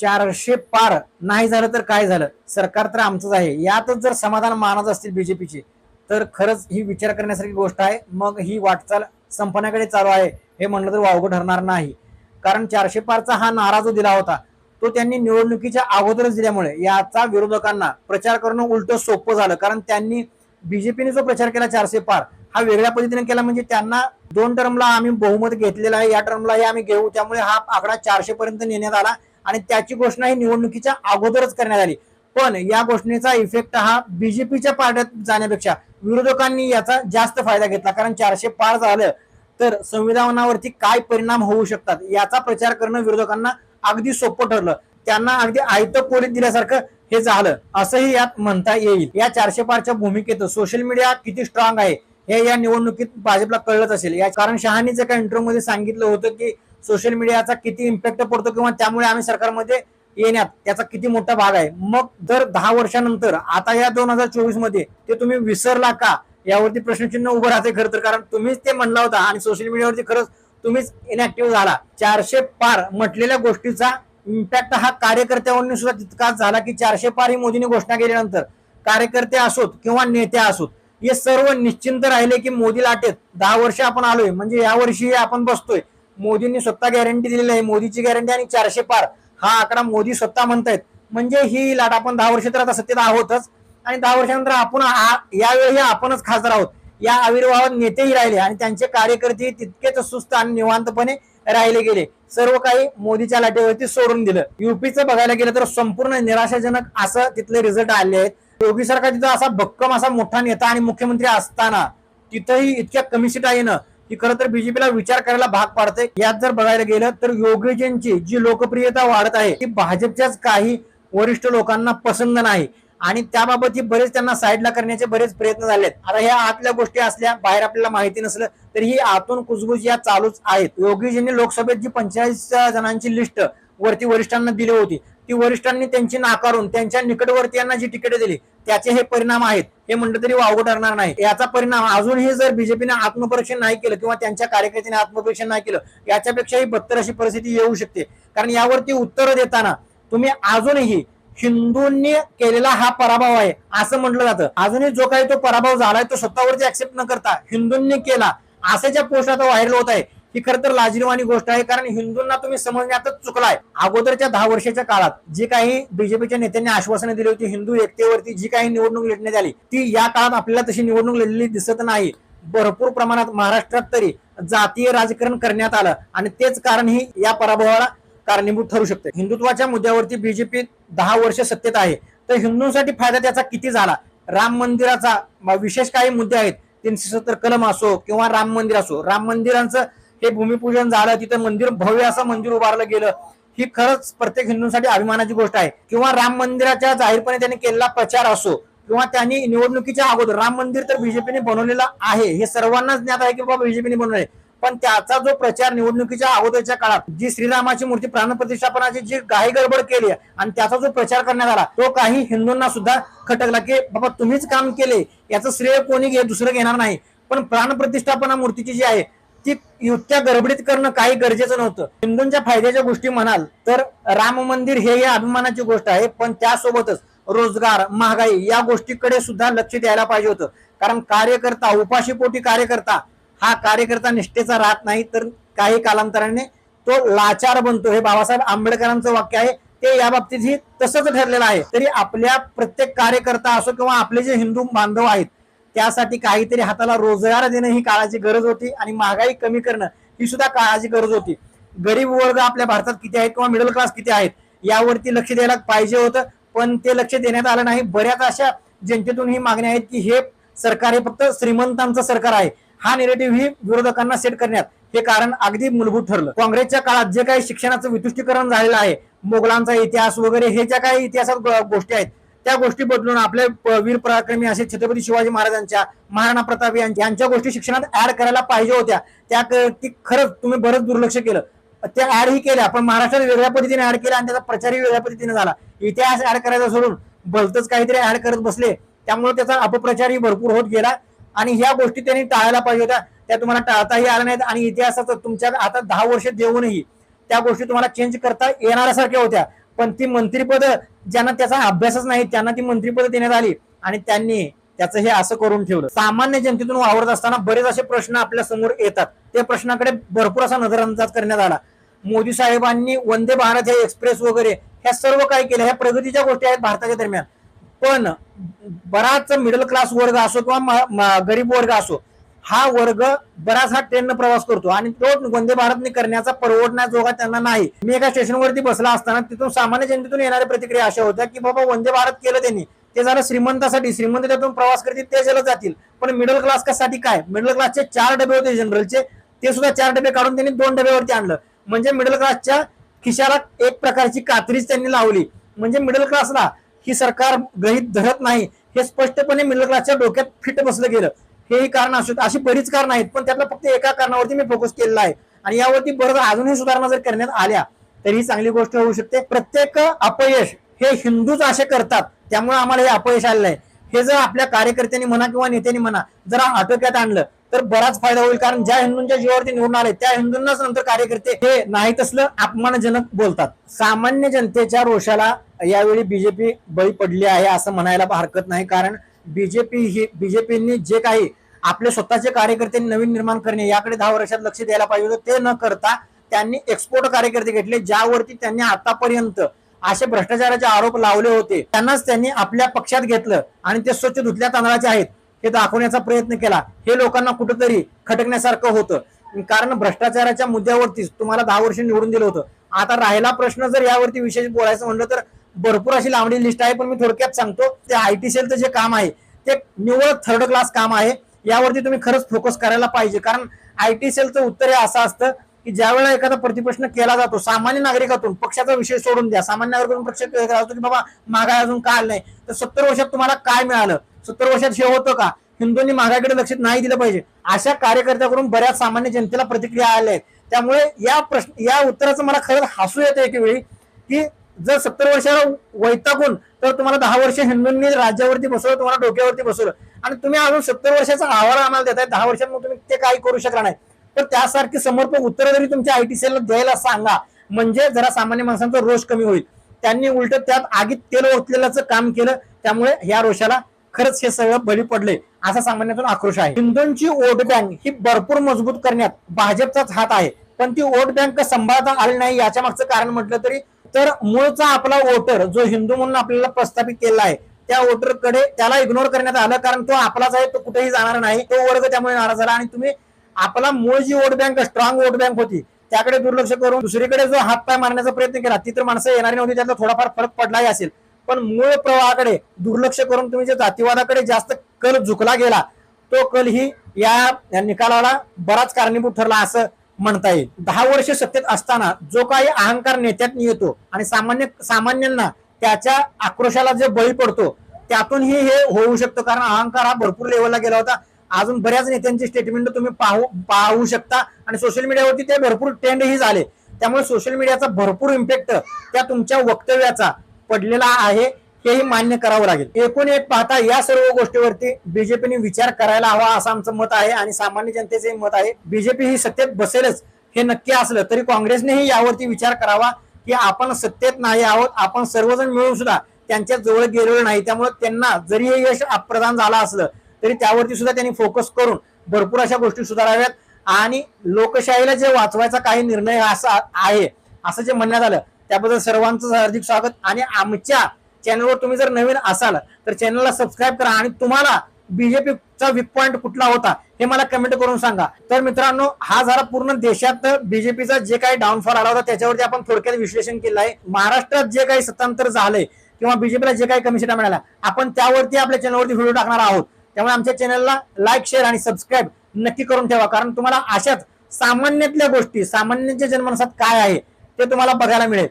चारशे पार. नाही झालं तर काय झालं? सरकार तर आमचंच आहे. यातच जर समाधान मानत असतील बीजेपीचे तर खरंच ही विचार करण्यासारखी गोष्ट आहे. मग ही वाटचाल संपण्याकडे चालू आहे हे म्हणलं तर वावगं ठरणार नाही. कारण चारशे पारचा हा नारा जो दिला होता तो त्यांनी निवडणुकीच्या अगोदरच दिल्यामुळे याचा विरोधकांना प्रचार करणं उलट सोपं झालं. कारण त्यांनी बीजेपीने जो प्रचार केला चारशे पार हा वेगळ्या पद्धतीने केला म्हणजे त्यांना दोन टर्मला आम्ही बहुमत घेतलेला आहे या टर्मलाही आम्ही घेऊ. त्यामुळे हा आकडा चारशे पर्यंत नेण्यात आला. आणि त्याची घोषणा ही निवडणुकीच्या अगोदरच करण्यात आली. पण या घोषणेचा इफेक्ट हा बीजेपीच्या पार्ट्यात जाण्यापेक्षा विरोधकांनी याचा जास्त फायदा घेतला. कारण चारशे पार झालं तर संविधानावरती काय परिणाम होऊ शकतात याचा प्रचार करणं विरोधकांना अगदी सोपं ठरलं. त्यांना अगदी आयत पोलीस दिल्यासारखं हे झालं. असंही यात म्हणता येईल. या चारशे पारच्या भूमिकेत सोशल मीडिया किती स्ट्रॉंग आहे हे या निवडणुकीत भाजपला कळलंच असेल. या कारण शहानीचं एका इंटरव्ह्यू मध्ये सांगितलं होतं की सोशल मीडियाचा किती इम्पॅक्ट पडतो किंवा त्यामुळे आम्ही सरकारमध्ये येण्यात त्याचा किती मोठा भाग आहे. मग दर दहा वर्षानंतर आता या दोन हजार चोवीसमध्ये ते तुम्ही विसरला का? यावरती प्रश्नचिन्ह उभं राहते खरं तर कारण तुम्हीच ते म्हणला होता आणि सोशल मीडियावरती खरंच तुम्हीच इनॅक्टिव्ह झाला. चारशे पार म्हटलेल्या गोष्टीचा इम्पॅक्ट हा कार्यकर्त्यांवर सुद्धा तितकाच झाला की चारशे पार ही मोदींनी घोषणा केल्यानंतर कार्यकर्ते असोत किंवा नेते असोत हे सर्व निश्चिंत राहिले की मोदी लाटेत. दहा वर्ष आपण आलोय म्हणजे यावर्षी आपण बसतोय. मोदींनी स्वतः गॅरंटी दिलेली आहे. मोदीची गॅरंटी आणि चारशे पार. हा आकडा मोदी स्वतः म्हणतायत. म्हणजे ही लाट आपण दहा वर्ष तर आता सत्तेत आहोतच. आणि दहा वर्षानंतर आपण यावेळी आपणच खासदार आहोत. या आविर्भावात नेतेही राहिले आणि त्यांचे कार्यकर्ते तितकेच सुस्त आणि निवांतपणे राहिले गेले. सर्व काही मोदीच्या लाटेवरती सोडून दिलं. युपीचं बघायला गेलं तर संपूर्ण निराशाजनक असं तिथले रिझल्ट आले आहेत. योगी सरकार तिथं असा भक्कम असा मोठा नेता आणि मुख्यमंत्री असताना तिथंही इतक्या कमी सीटा येणं ही खरं तर बीजेपीला विचार करायला भाग पाडते यात जर बघायला गेलं तर योगीजींची जी लोकप्रियता वाढत आहे ती भाजपच्याच काही वरिष्ठ लोकांना पसंत नाही. आणि त्याबाबत ही बरेच त्यांना साईडला करण्याचे बरेच प्रयत्न झालेत. आता ह्या आतल्या गोष्टी असल्या बाहेर आपल्याला माहिती नसलं तर ही आतून कुजबुज या चालूच आहेत. योगीजींनी लोकसभेत जी पंचेचाळीस जणांची लिस्ट वरती वरिष्ठांना दिली होती ती वरिष्ठांनी त्यांची नाकारून त्यांच्या निकटवर्ती यांना जी तिकीट दिली त्याचे हे परिणाम आहेत हे म्हणलं तरी वावगं ठरणार नाही. याचा परिणाम अजूनही जर बीजेपीने आत्मपरीक्षण नाही केलं किंवा त्यांच्या कार्यकर्त्याने आत्मपरीक्षण नाही केलं याच्यापेक्षाही बत्तर अशी परिस्थिती येऊ शकते. कारण यावरती उत्तरं देताना तुम्ही अजूनही हिंदूंनी केलेला हा पराभव आहे असं म्हटलं जातं. अजूनही जो काही तो पराभव झालाय तो स्वतःवरती ऍक्सेप्ट न करता हिंदूंनी केला असाच्या पोस्ट आता व्हायरल होत आहे ही खरं तर लाजीरवाणी गोष्ट आहे कारण हिंदूंना तुम्ही समजण्यातच चुकलाय. अगोदरच्या दहा वर्षाच्या काळात जी काही बीजेपीच्या नेत्यांनी आश्वासनं दिली होती हिंदू एकतेवरती जी काही निवडणूक लढण्यात आली ती या काळात आपल्याला तशी निवडणूक लढलेली दिसत नाही. भरपूर प्रमाणात महाराष्ट्रात तरी जातीय राजकारण करण्यात आलं आणि तेच कारण ही या पराभवाला कारणीभूत ठरू शकते. हिंदुत्वाच्या मुद्द्यावरती बीजेपी दहा वर्ष सत्तेत आहे. तर हिंदूंसाठी फायदा त्याचा किती झाला? राम मंदिराचा विशेष काही मुद्दे आहेत. तीनशे सत्तर कलम असो किंवा राम मंदिर असो राम मंदिरांचं हे भूमिपूजन झालं तिथं मंदिर भव्य असं मंदिर उभारलं गेलं. ही खरंच प्रत्येक हिंदूंसाठी अभिमानाची गोष्ट आहे. किंवा राम मंदिराच्या जाहीरपणे त्यांनी केलेला प्रचार असो किंवा त्यांनी निवडणुकीच्या अगोदर राम मंदिर तर बीजेपीने बनवलेलं आहे हे सर्वांनाच ज्ञात आहे की बाबा बीजेपीने बनवले पण त्याचा जो प्रचार निवडणुकीच्या अगोदरच्या काळात जी श्रीरामाची मूर्ती प्राणप्रतिष्ठापनाची जी काही गडबड केली आहे आणि त्याचा जो प्रचार करण्यात आला तो काही हिंदूंना सुद्धा खटकला की बाबा तुम्हीच काम केले याचं श्रेय कोणी घे दुसरं घेणार नाही. पण प्राणप्रतिष्ठापना मूर्तीची जी आहे ती युक्त्या गडबडीत करणं काही गरजेचं नव्हतं. हिंदूंच्या फायद्याच्या गोष्टी म्हणाल तर राम मंदिर हे या अभिमानाची गोष्ट आहे पण त्यासोबतच रोजगार महागाई या गोष्टीकडे सुद्धा लक्ष द्यायला पाहिजे होतं. कारण कार्यकर्ता उपाशीपोटी कार्यकर्ता हा कार्यकर्ता निष्ठेचा राहत नाही तर काही कालांतराने तो लाचार बनतो. हे बाबासाहेब आंबेडकरांचं वाक्य आहे ते या बाबतीतही तसंच ठरलेलं आहे. तरी आपल्या प्रत्येक कार्यकर्ता असो किंवा आपले जे हिंदू बांधव आहेत त्यासाठी काहीतरी हाताला रोजगार देणं ही काळाची गरज होती आणि महागाई कमी करणं ही सुद्धा काळाची गरज होती. गरीब वर्ग आपल्या भारतात किती आहेत किंवा मिडल क्लास किती आहेत यावरती लक्ष द्यायला पाहिजे होतं पण ते लक्ष देण्यात आलं नाही. बऱ्याच अशा जनतेतून ही मागणी आहेत की हे सरकार हे फक्त श्रीमंतांचं सरकार आहे. हा निरेटिव्ह ही विरोधकांना सेट करण्यात हे कारण अगदी मूलभूत ठरलं. काँग्रेसच्या काळात जे काही शिक्षणाचं वितुष्टीकरण झालेलं आहे मोगलांचा इतिहास वगैरे हे ज्या काही इतिहासात गो- गोष्टी आहेत त्या गोष्टी बदलून आपले वीर पराक्रमी असे छत्रपती शिवाजी महाराजांच्या महाराणा प्रताप यांच्या गोष्टी शिक्षणात ऍड करायला पाहिजे होत्या. त्या क- ती खरंच तुम्ही बरंच दुर्लक्ष केलं. त्या ऍड ही केल्या. पण महाराष्ट्रात वेगळ्या पद्धतीने ऍड केला आणि त्याचा प्रचारही वेगळ्या पद्धतीने झाला. इतिहास ऍड करायचा सोडून भलतच काहीतरी ऍड करत बसले. त्यामुळे त्याचा अपप्रचारही भरपूर होत गेला. आणि ह्या गोष्टी त्यांनी टाळायला पाहिजे होत्या. त्या तुम्हाला टाळताही आल्या नाहीत आणि इतिहासाचं तुमच्या आता दहा वर्ष देऊनही त्या गोष्टी तुम्हाला चेंज करता येणाऱ्यासारख्या होत्या. पण ती मंत्रीपद ज्यांना त्याचा अभ्यासच नाही त्यांना ती मंत्रीपद देण्यात आली आणि त्यांनी त्याचं हे असं करून ठेवलं. सामान्य जनतेतून वावरत असताना बरेच असे प्रश्न आपल्यासमोर येतात. त्या प्रश्नाकडे भरपूर असा नजरअंदाज करण्यात आला. मोदी साहेबांनी वंदे भारत हे एक्सप्रेस वगैरे ह्या सर्व काय केलं? ह्या प्रगतीच्या गोष्टी आहेत भारताच्या दरम्यान. पण बराच मिडल क्लास वर्ग असो किंवा गरीब वर्ग असो हा वर्ग बराच हा ट्रेननं प्रवास करतो आणि तो वंदे भारतने करण्याचा परवडण्याजोगा त्यांना नाही. मी एका स्टेशनवरती बसला असताना तिथून सामान्य जनतेतून येणाऱ्या प्रतिक्रिया अशा होत्या की बाबा वंदे भारत केलं त्यांनी. ते झालं श्रीमंतासाठी. श्रीमंत त्यातून प्रवास करतील ते जलद जातील. पण मिडल क्लाससाठी काय? मिडल क्लासचे चार डबे होते जनरलचे ते सुद्धा चार डबे काढून त्यांनी दोन डब्यावरती आणलं. म्हणजे मिडल क्लासच्या खिशाला एक प्रकारची कात्रीच त्यांनी लावली. म्हणजे मिडल क्लासला ही सरकार गहीत धरत नाही. हे स्पष्टपणे मिडल क्लासच्या डोक्यात फिट बसलं गेलं. हेही कारण असू अशी बरीच कारण आहेत पण त्यातलं फक्त एका कारणावरती मी फोकस केलेला आहे. आणि यावरती बरोबर अजूनही सुधारणा जर करण्यात आल्या तर ही चांगली गोष्ट होऊ शकते. प्रत्येक अपयश हे हिंदूच असे करतात त्यामुळे आम्हाला हे अपयश आलेलं आहे. हे जर आपल्या कार्यकर्त्यांनी म्हणा किंवा नेत्यांनी म्हणा जर आटोक्यात आणलं तर बराच फायदा होईल. कारण ज्या हिंदूंच्या जीवावरती निवडून आले त्या हिंदूंनाच नंतर कार्यकर्ते हे नाही तसलं अपमानजनक बोलतात. सामान्य जनतेच्या रोषाला यावेळी बीजेपी बळी पडली आहे असं म्हणायला हरकत नाही. कारण बीजेपी ही बीजेपींनी जे काही आपले स्वतःचे कार्यकर्ते नवीन निर्माण करणे याकडे दहा वर्षात लक्ष द्यायला पाहिजे होतं ते न करता त्यांनी एक्सपोर्ट कार्यकर्ते घेतले ज्यावरती त्यांनी आतापर्यंत असे भ्रष्टाचाराचे आरोप लावले होते. त्यांनाच त्यांनी आपल्या पक्षात घेतलं आणि ते स्वच्छ धुतल्या तांदळाचे आहेत. हे दाखवण्याचा प्रयत्न केला. हे लोकांना कुठंतरी खटकण्यासारखं होतं. कारण भ्रष्टाचाराच्या मुद्द्यावरतीच तुम्हाला दहा वर्ष निवडून दिलं होतं. आता राहिला प्रश्न जर यावरती विशेष बोलायचं म्हणलं तर भरपूर अशी लांबडी लिस्ट आहे पण मी थोडक्यात सांगतो ते आय टी सेलचं जे काम आहे ते निव्वळ थर्ड क्लास काम आहे. यावरती तुम्ही खरंच फोकस करायला पाहिजे. कारण आय टी सेलचं उत्तर हे असं असतं की ज्यावेळेला एखादा प्रतिप्रश्न केला जातो सामान्य नागरिकातून पक्षाचा विषय सोडून द्या. सामान्य नागरिकातून पक्ष केला जातो की बाबा महागाई अजून काय नाही? तर सत्तर वर्षात तुम्हाला काय मिळालं? सत्तर वर्षात हे होतं का? हिंदूंनी महागाईकडे लक्ष नाही दिलं पाहिजे. अशा कार्यकर्त्याकडून बऱ्याच सामान्य जनतेला प्रतिक्रिया आल्या आहेत. त्यामुळे या प्रश्न या उत्तराचं मला खरंच हसू येतं एक वेळी की जर सत्तर वर्षाला वैतागून तर तुम्हाला दहा वर्ष हिंदूंनी राज्यावरती बसवलं तुम्हाला डोक्यावरती बसवलं. आणि तुम्ही अजून सत्तर वर्षाचा आव्हान आम्हाला देताय दहा वर्षांमध्ये तुम्ही ते काही करू शकणार नाही. तर त्यासारखी समर्पक उत्तरं जरी तुमच्या आयटी सेलला द्यायला सांगा म्हणजे जरा सामान्य माणसांचा रोष कमी होईल. त्यांनी उलट त्यात आगीत तेल ओतलेल्याचं काम केलं त्यामुळे या रोषाला खरंच हे सगळं बळी पडले असा सामान्यातून आक्रोश आहे. हिंदूंची वोट बँक ही भरपूर मजबूत करण्यात भाजपचाच हात आहे पण ती वोट बँक सांभाळता आली नाही याच्या मागचं कारण म्हटलं तरी तर मूळचा आपला वोटर जो हिंदू म्हणून आपल्याला प्रस्थापित केला आहे त्या वोटरकडे त्याला इग्नोर करण्यात आलं कारण तो आपलाच आहे तो कुठेही जाणार नाही तो वर्ग त्यामुळे नाराज झाला आणि तुम्ही आपला मूळ जी vote bank strong vote bank होती त्याकडे दुर्लक्ष करून दुसरीकडे जो हात पाय मारण्याचा प्रयत्न केला ती तर माणसं येणारी नव्हती त्यातला थोडाफार फरक पडलाही असेल. पण मूळ प्रवाहाकडे दुर्लक्ष करून तुम्ही जे जातीवादाकडे जास्त कल झुकला गेला तो कल ही या निकालाला बराच कारणीभूत ठरला असं म्हणता येईल. दहा वर्ष सत्तेत असताना जो काही अहंकार नेत्यात येतो आणि सामान्य सामान्यांना त्याच्या आक्रोशाला जे बळी पडतो त्यातूनही हे होऊ शकतं. कारण अहंकार हा भरपूर लेवलला गेला होता. अजून बऱ्याच नेत्यांची स्टेटमेंट तुम्ही पाहू पाहू शकता. आणि सोशल मीडियावरती ते भरपूर ट्रेंडही झाले. त्यामुळे सोशल मीडियाचा भरपूर इम्पॅक्ट त्या तुमच्या वक्तव्याचा पडलेला आहे. हेही मान्य करावं लागेल. एकूण एक पाहता या सर्व गोष्टीवरती बीजेपीने विचार करायला हवा असं आमचं मत आहे. आणि सामान्य जनतेचे मत आहे. बीजेपी ही सत्तेत बसेलच हे नक्की असलं तरी काँग्रेसनेही यावरती विचार करावा. की आपण सत्तेत नाही आहोत आपण सर्वजण मिळून सुद्धा त्यांच्या जवळ गेलेलो नाही. त्यामुळे त्यांना जरी हे यश प्रदान झालं असलं तरी त्यावरती सुद्धा त्यांनी फोकस करून भरपूर अशा गोष्टी सुधाराव्यात. आणि लोकशाहीला जे वाचवायचा काही निर्णय असा आहे असं जे म्हणण्यात आलं त्याबद्दल सर्वांचं हार्दिक स्वागत. आणि आमच्या चॅनलवर तुम्ही जर नवीन असाल तर चॅनलला सबस्क्राईब करा. आणि तुम्हाला बीजेपीचा वीक पॉईंट कुठला होता हे मला कमेंट करून सांगा. तर मित्रांनो हा झाला पूर्ण देशात बीजेपीचा जे काही डाऊनफॉल आला होता त्याच्यावरती आपण थोडक्यात विश्लेषण केलं आहे. महाराष्ट्रात जे काही सत्तांतर झालंय किंवा बीजेपीला जे काही कमी सीटा मिळाल्या आपण त्यावरती आपल्या चॅनलवरती व्हिडिओ टाकणार आहोत. त्यामुळे आमच्या चॅनलला लाईक शेअर आणि सबस्क्राईब नक्की करून ठेवा. कारण तुम्हाला अशाच सामान्यातल्या गोष्टी सामान्यांच्या जनमानसात काय आहे ते तुम्हाला बघायला मिळेल.